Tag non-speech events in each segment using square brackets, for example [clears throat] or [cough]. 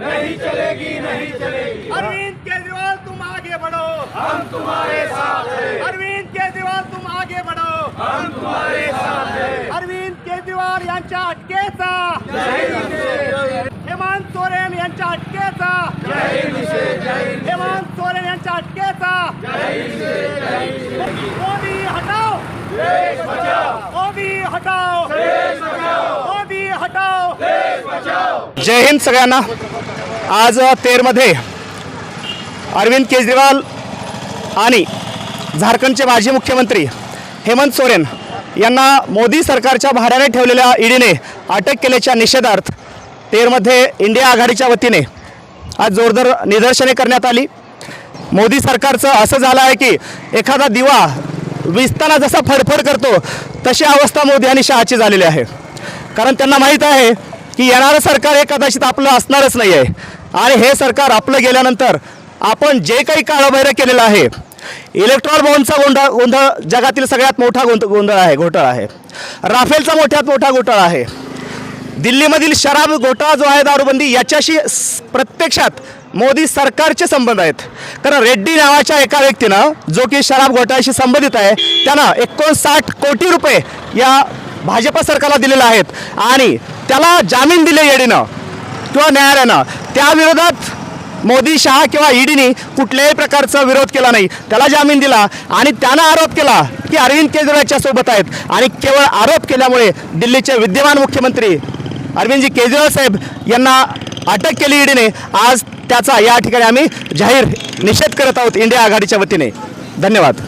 नहीं चलेगी नहीं चलेगी। अरविंद केजरीवाल तुम आगे बढ़ो। हम तुम्हारे साथ हैं। अरविंद केजरीवाल तुम आगे बढ़ो। हम तुम्हारे साथ हैं। अरविंद केजरीवाल यांच्या अटकेचा। जय हेमंत सोरेन यांच्या अटकेचा। जय हिंद से जय हिंद। हेमंत सोरेन यांच्या अटकेचा। जय हिंद से जय हिंद। से मोदी हटाओ। देश बचाओ। मोदी हटाओ। देश बचाओ। मोदी हटाओ। देश बचाओ। जय हिंद सगळ्यांना. आज तेरमध्ये अरविंद केजरीवाल आणि झारखंडचे माजी मुख्यमंत्री हेमंत सोरेन यांना मोदी सरकारच्या भाड्याने ठेवलेल्या ईडीने अटक केल्याच्या निषेधार्थ तेरमध्ये इंडिया आघाडीच्या वतीने आज जोरदार निदर्शने करण्यात आली. मोदी सरकारचं असं झालं आहे की एखादा दिवा विजताना जसा फडफड करतो तशी अवस्था मोदी आणि शहाची झालेली आहे. कारण त्यांना माहीत आहे की येणारं सरकार हे कदाचित आपलं असणारच नाही आहे आणि हे सरकार आपलं गेल्यानंतर आपण जे काही काळाबैरं केलेलं आहे इलेक्ट्रॉल बॉन्डचा गोंधळ गोंधळ जगातील सगळ्यात मोठा गोंध गोंधळ आहे घोटाळा आहे. राफेलचा मोठ्यात मोठा घोटाळा आहे. दिल्लीमधील शराब घोटाळा जो आहे दारूबंदी याच्याशी प्रत्यक्षात मोदी सरकारचे संबंध आहेत. कारण रेड्डी नावाच्या एका व्यक्तीनं जो की शराब घोटाळ्याशी संबंधित आहे त्यानं एकोणसाठ कोटी रुपये या भाजप सरकारला दिलेले आहेत. आणि त्याला जामीन दिले येडीनं. किंवा न्यायालयानं त्याविरोधात मोदी शहा किंवा ईडीने कुठल्याही प्रकारचा विरोध केला नाही. त्याला जामीन दिला आणि त्यानं आरोप केला की अरविंद केजरीवालच्या सोबत आहेत आणि केवळ आरोप केल्यामुळे दिल्लीचे विद्यमान मुख्यमंत्री अरविंदजी केजरीवाल साहेब यांना अटक केली ईडीने. आज त्याचा या ठिकाणी आम्ही जाहीर निषेध करत आहोत इंडिया आघाडीच्या वतीने. धन्यवाद.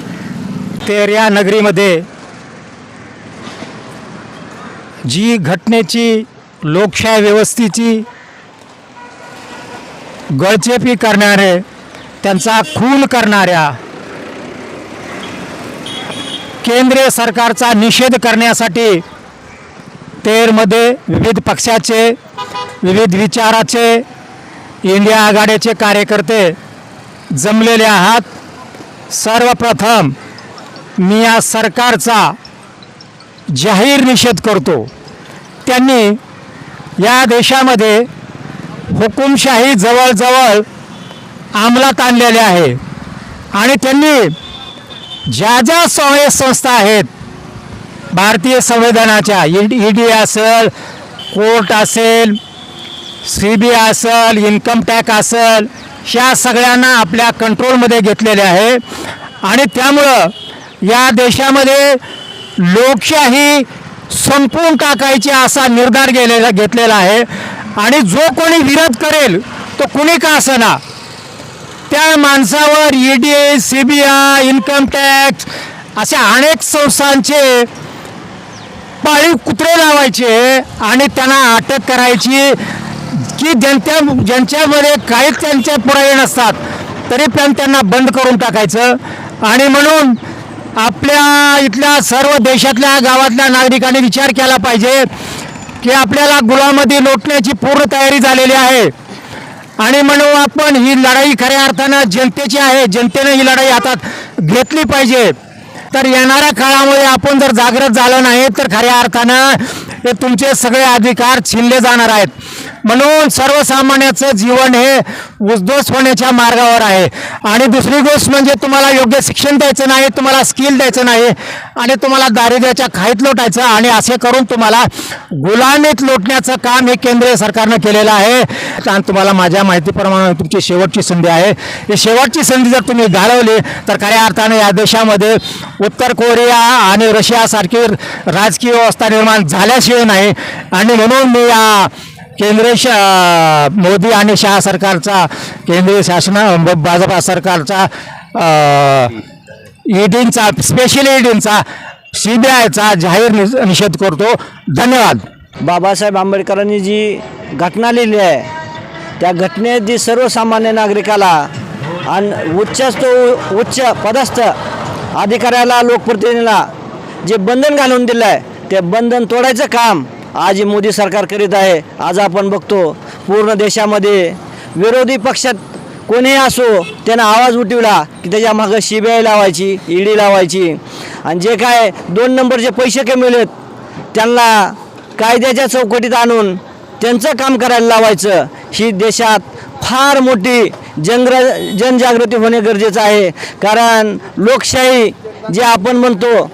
तेर या नगरीमध्ये जी घटनेची लोकशाही व्यवस्थेची गळचेपी करणारे त्यांचा खून करणाऱ्या केंद्रीय सरकारचा निषेध करण्यासाठी तेरमध्ये विविध पक्षाचे विविध विचाराचे इंडिया आघाडीचे कार्यकर्ते जमलेले आहात. सर्वप्रथम मी या सरकारचा जाहीर निषेध करतो. त्यांनी या देशामध्ये हुकुमशाही जवळजवळ अंमलात आणलेली आहे. आणि त्यांनी ज्या ज्या संवे संस्था आहेत भारतीय संविधानाच्या ई डी असेल कोर्ट असेल सी बी आय असेल इन्कम टॅक्स असेल ह्या सगळ्यांना आपल्या कंट्रोलमध्ये घेतलेले आहे. आणि त्यामुळं या देशामध्ये लोकशाही संपवून टाकायची असा निर्धार गेलेला घेतलेला आहे. आणि जो कोणी विरोध करेल तो कुणी का असेना. त्या माणसावर E D C B I income tax अशा अनेक संस्थांचे पाळीव कुत्रे लावायचे आणि त्यांना अटक करायची की ज्यांच्या ज्यांच्यामध्ये काहीच त्यांच्या पुरावे नसतात तरी पण त्यांना बंद करून टाकायचं. आणि म्हणून आपल्या इथल्या सर्व देशातल्या गावातल्या नागरिकांनी विचार केला पाहिजे की आपल्याला गुलामध्ये लोटण्याची पूर्ण तयारी झालेली आहे. आणि म्हणून आपण ही लढाई खऱ्या अर्थानं जनतेची आहे. जनतेने ही लढाई हातात घेतली पाहिजे. तर येणाऱ्या काळामध्ये आपण जर जागृत झालं नाही तर खऱ्या अर्थानं हे तुमचे सगळे अधिकार छिनले जाणार आहेत. म्हणून सर्वसामान्याचं जीवन हे उद्ध्वस्त होण्याच्या मार्गावर आहे. आणि दुसरी गोष्ट म्हणजे तुम्हाला योग्य शिक्षण द्यायचं नाही तुम्हाला स्किल द्यायचं नाही आणि तुम्हाला दारिद्र्याच्या खाईत लोटायचं आणि असे करून तुम्हाला गुलामीत लोटण्याचं काम हे केंद्रीय सरकारनं केलेलं आहे. आणि तुम्हाला माझ्या माहितीप्रमाणे तुमची शेवटची संधी आहे. ही शेवटची संधी जर तुम्ही घालवली तर खऱ्या अर्थाने या देशामध्ये उत्तर कोरिया आणि रशियासारखी राजकीय व्यवस्था निर्माण झाल्याशिवाय नाही. आणि म्हणून मी या केंद्रीय श मोदी आणि शहा सरकारचा केंद्रीय शासन भाजपा सरकारचा ईडींचा स्पेशल ईडींचा सी बी आयचा जाहीर निष- निषेध करतो. धन्यवाद. बाबासाहेब आंबेडकरांनी जी घटना लिहिली आहे त्या घटनेत जी सर्वसामान्य नागरिकाला आणि उच्चस्त उच्च पदस्थ अधिकाऱ्याला लोकप्रतिनिधीला जे बंधन घालून दिलं आहे ते बंधन तोडायचं काम आज मोदी सरकार करीत आहे आज आपण बघतो पूर्ण देशामध्ये विरोधी पक्षात कोणीही असो त्यानं आवाज उठविला की त्याच्या मागं सी बी आय लावायची ईडी लावायची. आणि जे काय दोन नंबरचे पैसे कमवलेत त्यांना कायद्याच्या चौकटीत आणून त्यांचं काम करायला लावायचं. ही देशात फार मोठी जनग्र जनजागृती होणे गरजेचं आहे. कारण लोकशाही जे आपण म्हणतो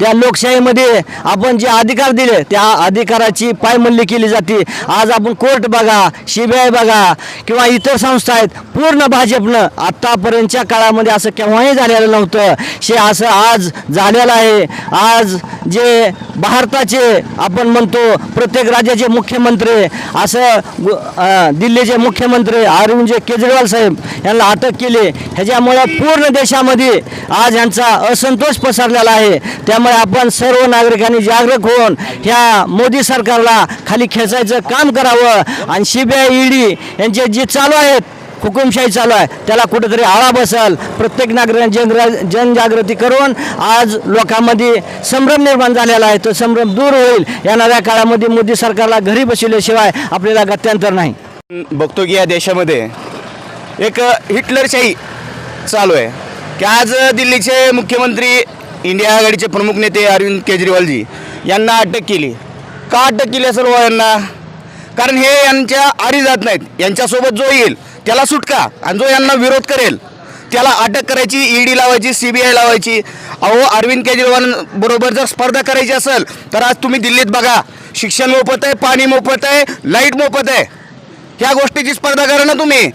त्या लोकशाहीमध्ये आपण जे अधिकार दिले त्या अधिकाराची पायमल्ली केली जाते. आज आपण कोर्ट बघा सी बी आय बघा किंवा इतर संस्था आहेत पूर्ण भाजपनं आत्तापर्यंतच्या काळामध्ये असं केव्हाही झालेलं नव्हतं. शे असं आज झालेलं आहे. आज जे भारताचे आपण म्हणतो प्रत्येक राज्याचे मुख्यमंत्री असं दिल्लीचे मुख्यमंत्री अरविंद केजरीवाल साहेब यांना अटक केली. ह्याच्यामुळे पूर्ण देशामध्ये आज यांचा असंतोष पसरलेला आहे. त्यामुळे आपण सर्व नागरिकांनी जागरूक होऊन ह्या मोदी सरकारला खाली खेचायचं काम करावं. आणि सीबीआय ईडी यांचे जे चालू आहेत हुकुमशाही चालू आहे त्याला कुठेतरी आळा बसल. प्रत्येक नागरिकांनी जनग्र जनजागृती करून आज लोकांमध्ये संभ्रम निर्माण झालेला आहे. तो संभ्रम दूर होईल. येणाऱ्या काळामध्ये मोदी सरकारला घरी बसवल्याशिवाय आपल्याला गत्यंतर नाही. बघतो की या देशामध्ये एक हिटलरशाही चालू आहे. की आज दिल्लीचे मुख्यमंत्री इंडिया आघाडीचे प्रमुख नेते अरविंद केजरीवालजी यांना अटक केली. का अटक केली असेल बुवा यांना? कारण हे यांच्या आरी जात नाहीत. यांच्यासोबत जो येईल त्याला सुटका आणि जो यांना विरोध करेल त्याला अटक करायची ईडी लावायची सी बी आय लावायची. अहो अरविंद केजरीवाल बरोबर जर स्पर्धा करायची असेल तर आज तुम्ही दिल्लीत बघा. शिक्षण मोफत आहे पाणी मोफत आहे लाइट मोफत आहे. ह्या गोष्टीची स्पर्धा करा ना तुम्ही.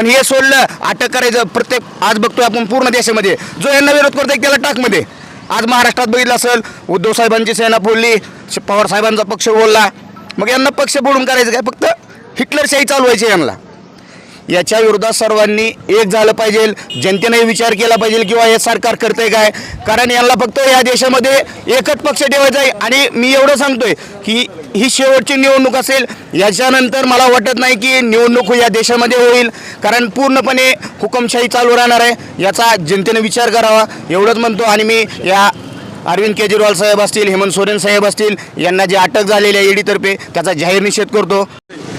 पण हे सोडलं अटक करायचं प्रत्येक आज बघतोय आपण पूर्ण देशामध्ये. जो यांना विरोध करतोय त्याला टाकमध्ये. आज महाराष्ट्रात बघितलं असेल उद्धव साहेबांची सेना फोडली पवार साहेबांचा पक्ष बोलला. मग यांना पक्ष फोडून करायचं काय? फक्त हिटलरशाही चालवायची यांना. याच्या विरोधात सर्वांनी एक झालं पाहिजे. जनतेने विचार केला पाहिजे किंवा हे सरकार करतंय काय? कारण यांना फक्त या देशामध्ये एकच पक्ष ठेवायचा आहे. आणि मी एवढं सांगतोय की ही शेवटची निवडणूक असेल याच्यानंतर मला वाटत नाही की निवडणूक या देशामध्ये होईल. कारण पूर्णपणे हुकमशाही चालू राहणार आहे. याचा जनतेने विचार करावा. एवढंच म्हणतो आणि मी या अरविंद केजरीवाल साहेब असतील हेमंत सोरेन साहेब असतील यांना जे अटक झालेली आहे ईडीतर्फे त्याचा जाहीर निषेध करतो.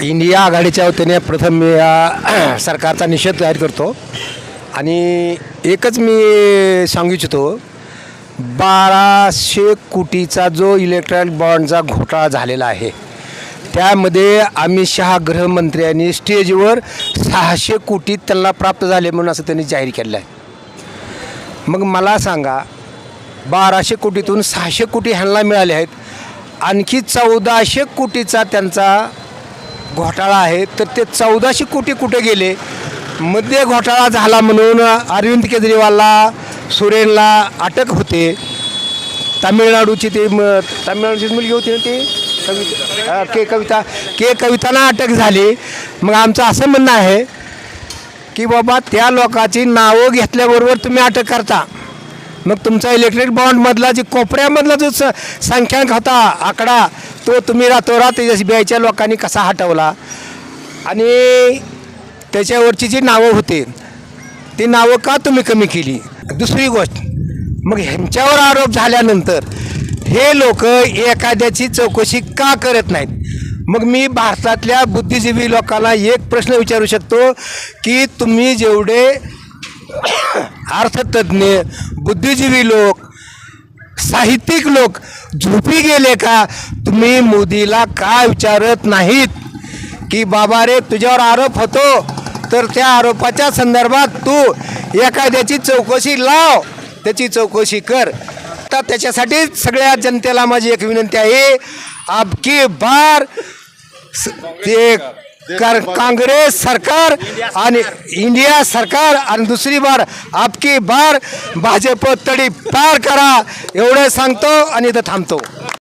इंडिया आघाडीच्या वतीने प्रथम मी या [clears throat] सरकारचा निषेध जाहीर करतो. आणि एकच मी सांगू इच्छितो बाराशे कोटीचा जो इलेक्ट्रॉनिक बॉन्डचा घोटाळा झालेला आहे त्यामध्ये अमित शहा गृहमंत्र्यांनी स्टेजवर सहाशे कोटी त्यांना प्राप्त झाले म्हणून असं त्यांनी जाहीर केलं आहे. मग मला सांगा बाराशे कोटीतून सहाशे कोटी ह्यांना मिळाले आहेत आणखी चौदाशे कोटीचा त्यांचा घोटाळा आहे तर ते चौदाशे कोटी कुठे गेले? मध्ये घोटाळा झाला म्हणून अरविंद केजरीवालला सुरेनला अटक होते. तामिळनाडूची ते म तामिळनाडूची मुलगी होती ना ते? कविता. के कविता. के कवितांना अटक झाली. मग आमचं असं म्हणणं आहे की बाबा त्या लोकांची नावं घेतल्याबरोबर तुम्ही अटक करता. मग तुमचा इलेक्ट्रिक बॉन्डमधला जे कोपऱ्यामधला जो स संख्याक होता आकडा तो तुम्ही रातोरात एस बी आयच्या लोकांनी कसा हटवला. आणि त्याच्यावरची जी नावं होते ती नावं का तुम्ही कमी केली? दुसरी गोष्ट मग ह्यांच्यावर आरोप झाल्यानंतर हे लोक एखाद्याची चौकशी का करत नाहीत? मग मी भारतातल्या बुद्धिजीवी लोकांना एक प्रश्न विचारू शकतो की तुम्ही जेवढे [coughs] अर्थतज्ञ बुद्धिजीवी लोक साहित्यिक लोक झोपी गेले का? तुम्ही मोदीला का विचारत नाहीत? की बाबा रे तुझ्यावर आरोप होतो तर त्या आरोपाच्या संदर्भात तू एखाद्याची चौकशी लाव त्याची चौकशी कर. तर त्याच्यासाठी सगळ्या जनतेला माझी एक विनंती आहे. आपकी बार स- ते काँग्रेस सरकार। आणि इंडिया सरकार आणि दुसरी बार आपकी बार भाजप तडी पार करा एवढं सांगतो आणि इथं थांबतो.